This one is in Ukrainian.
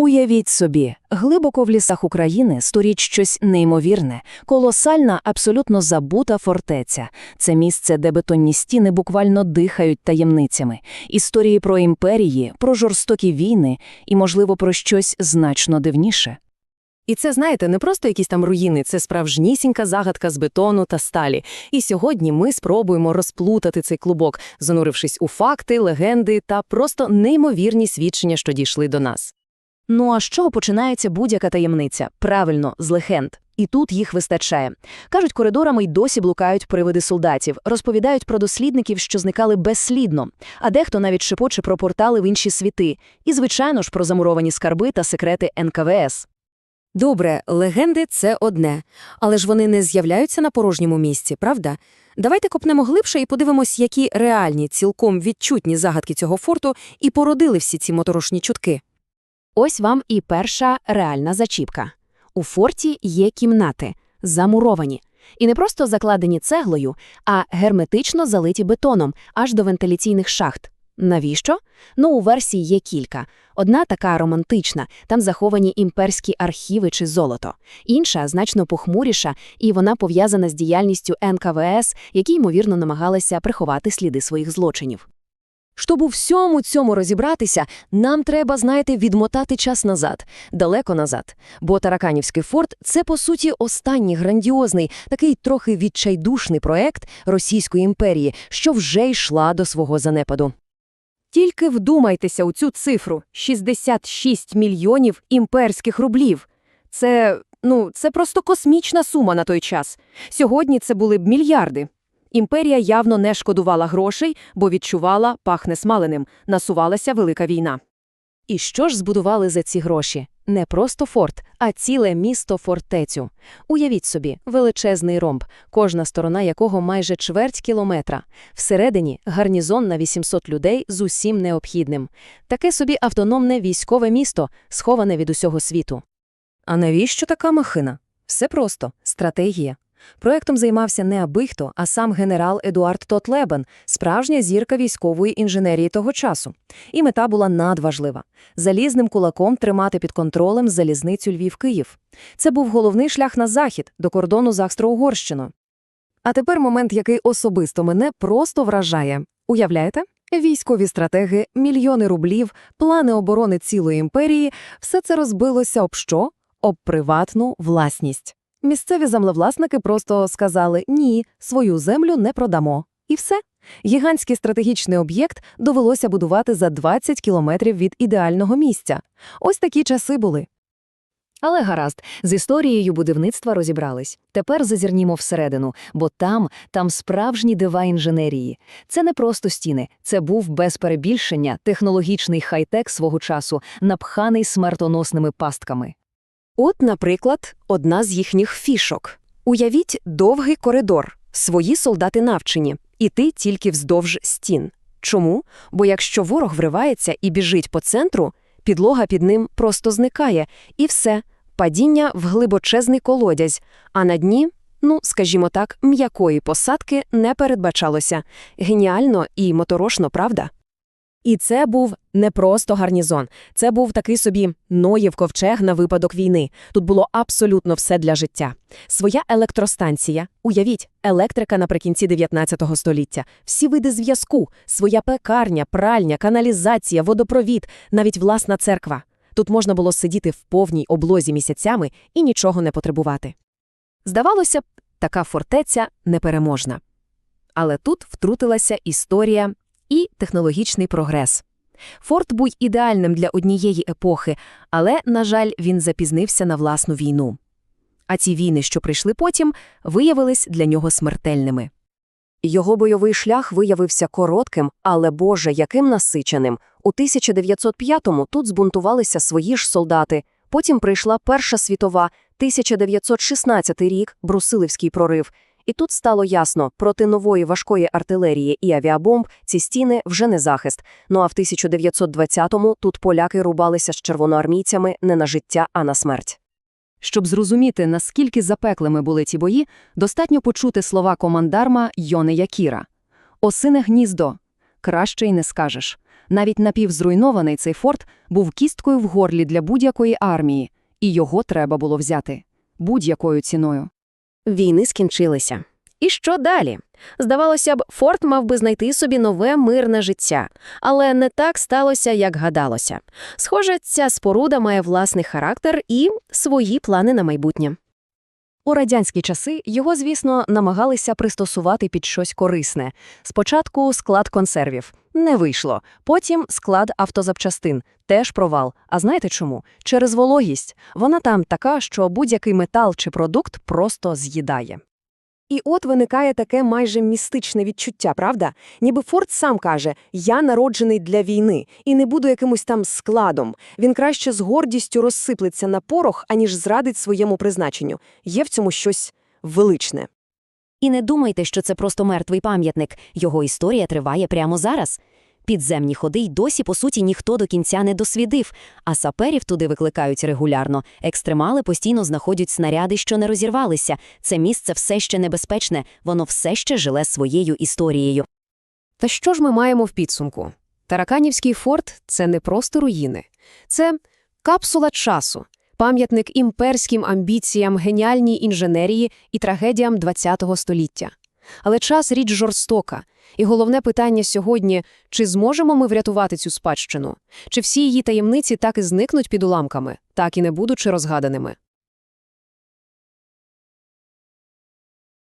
Уявіть собі, глибоко в лісах України сторіч щось неймовірне, колосальна, абсолютно забута фортеця. Це місце, де бетонні стіни буквально дихають таємницями. Історії про імперії, про жорстокі війни і, можливо, про щось значно дивніше. І це, знаєте, не просто якісь там руїни, це справжнісінька загадка з бетону та сталі. І сьогодні ми спробуємо розплутати цей клубок, занурившись у факти, легенди та просто неймовірні свідчення, що дійшли до нас. Ну а з чого починається будь-яка таємниця? Правильно, з легенд. І тут їх вистачає. Кажуть, коридорами й досі блукають привиди солдатів, розповідають про дослідників, що зникали безслідно, а дехто навіть шепоче про портали в інші світи. І, звичайно ж, про замуровані скарби та секрети НКВС. Добре, легенди це одне, але ж вони не з'являються на порожньому місці, правда? Давайте копнемо глибше і подивимось, які реальні, цілком відчутні загадки цього форту і породили всі ці моторошні чутки. Ось вам і перша реальна зачіпка. У форті є кімнати, замуровані. І не просто закладені цеглою, а герметично залиті бетоном аж до вентиляційних шахт. Навіщо? Ну, у версії є кілька. Одна така романтична, там заховані імперські архіви чи золото. Інша значно похмуріша, і вона пов'язана з діяльністю НКВС, які, ймовірно, намагалися приховати сліди своїх злочинів. Щоб у всьому цьому розібратися, нам треба, знаєте, відмотати час назад, далеко назад. Бо Тараканівський форт – це, по суті, останній грандіозний, такий трохи відчайдушний проект Російської імперії, що вже йшла до свого занепаду. Тільки вдумайтеся у цю цифру – 66 мільйонів імперських рублів. Це, ну, це просто космічна сума на той час. Сьогодні це були б мільярди. Імперія явно не шкодувала грошей, бо відчувала, пахне смаленим, насувалася велика війна. І що ж збудували за ці гроші? Не просто форт, а ціле місто-фортецю. Уявіть собі, величезний ромб, кожна сторона якого майже чверть кілометра. Всередині гарнізон на 800 людей з усім необхідним. Таке собі автономне військове місто, сховане від усього світу. А навіщо така махина? Все просто – стратегія. Проектом займався не абихто, а сам генерал Едуард Тотлебен, справжня зірка військової інженерії того часу. І мета була надважлива – залізним кулаком тримати під контролем залізницю Львів-Київ. Це був головний шлях на захід, до кордону з Австро-Угорщиною. А тепер момент, який особисто мене просто вражає. Уявляєте? Військові стратеги, мільйони рублів, плани оборони цілої імперії – все це розбилося об що? Об приватну власність. Місцеві землевласники просто сказали «ні, свою землю не продамо». І все. Гігантський стратегічний об'єкт довелося будувати за 20 кілометрів від ідеального місця. Ось такі часи були. Але гаразд, з історією будівництва розібрались. Тепер зазирнімо всередину, бо там, там справжні дива інженерії. Це не просто стіни, це був без перебільшення технологічний хай-тек свого часу, напханий смертоносними пастками. От, наприклад, одна з їхніх фішок. Уявіть довгий коридор, свої солдати навчені, іти тільки вздовж стін. Чому? Бо якщо ворог вривається і біжить по центру, підлога під ним просто зникає, і все, падіння в глибочезний колодязь, а на дні, ну, скажімо так, м'якої посадки не передбачалося. Геніально і моторошно, правда? І це був не просто гарнізон, це був такий собі Ноєв ковчег на випадок війни. Тут було абсолютно все для життя. Своя електростанція, уявіть, електрика наприкінці 19 століття, всі види зв'язку, своя пекарня, пральня, каналізація, водопровід, навіть власна церква. Тут можна було сидіти в повній облозі місяцями і нічого не потребувати. Здавалося б, така фортеця непереможна. Але тут втрутилася історія і технологічний прогрес. Форт був ідеальним для однієї епохи, але, на жаль, він запізнився на власну війну. А ці війни, що прийшли потім, виявились для нього смертельними. Його бойовий шлях виявився коротким, але, боже, яким насиченим. У 1905-му тут збунтувалися свої ж солдати, потім прийшла Перша світова, 1916 рік, Брусилівський прорив – і тут стало ясно, проти нової важкої артилерії і авіабомб ці стіни вже не захист. Ну а в 1920-му тут поляки рубалися з червоноармійцями не на життя, а на смерть. Щоб зрозуміти, наскільки запеклими були ті бої, достатньо почути слова командарма Йони Якіра. «Осине гніздо. краще й не скажеш. Навіть напівзруйнований цей форт був кісткою в горлі для будь-якої армії, і його треба було взяти. Будь-якою ціною. Війни скінчилися. І що далі? Здавалося б, Форт мав би знайти собі нове мирне життя. Але не так сталося, як гадалося. Схоже, ця споруда має власний характер і свої плани на майбутнє. У радянські часи його, звісно, намагалися пристосувати під щось корисне. Спочатку склад консервів. Не вийшло. Потім склад автозапчастин. Теж провал. А знаєте чому? Через вологість. Вона там така, що будь-який метал чи продукт просто з'їдає. І от виникає таке майже містичне відчуття, правда? Ніби Форд сам каже «Я народжений для війни і не буду якимось там складом. Він краще з гордістю розсиплеться на порох, аніж зрадить своєму призначенню. Є в цьому щось величне. І не думайте, що це просто мертвий пам'ятник. Його історія триває прямо зараз. Підземні ходи й досі, по суті, ніхто до кінця не досвідив, а саперів туди викликають регулярно. Екстремали постійно знаходять снаряди, що не розірвалися. Це місце все ще небезпечне, воно все ще жиле своєю історією. Та що ж ми маємо в підсумку? Тараканівський форт – це не просто руїни. Це капсула часу, пам'ятник імперським амбіціям, геніальній інженерії і трагедіям ХХ століття. Але час – річ жорстока. І головне питання сьогодні – чи зможемо ми врятувати цю спадщину? Чи всі її таємниці так і зникнуть під уламками, так і не будучи розгаданими?